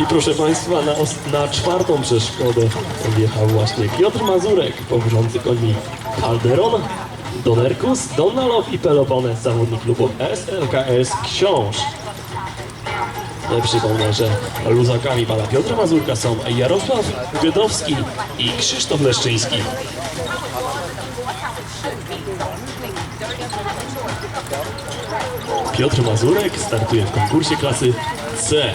I proszę Państwa, na, na czwartą przeszkodę wjechał właśnie Piotr Mazurek, powożący koni Calderon, Donerkus, Donalow i Pelopones, zawodnik klubu SLKS Książ. Przypomnę, że luzakami pana Piotra Mazurka są Jarosław Gydowski i Krzysztof Leszczyński. Piotr Mazurek startuje w konkursie klasy C.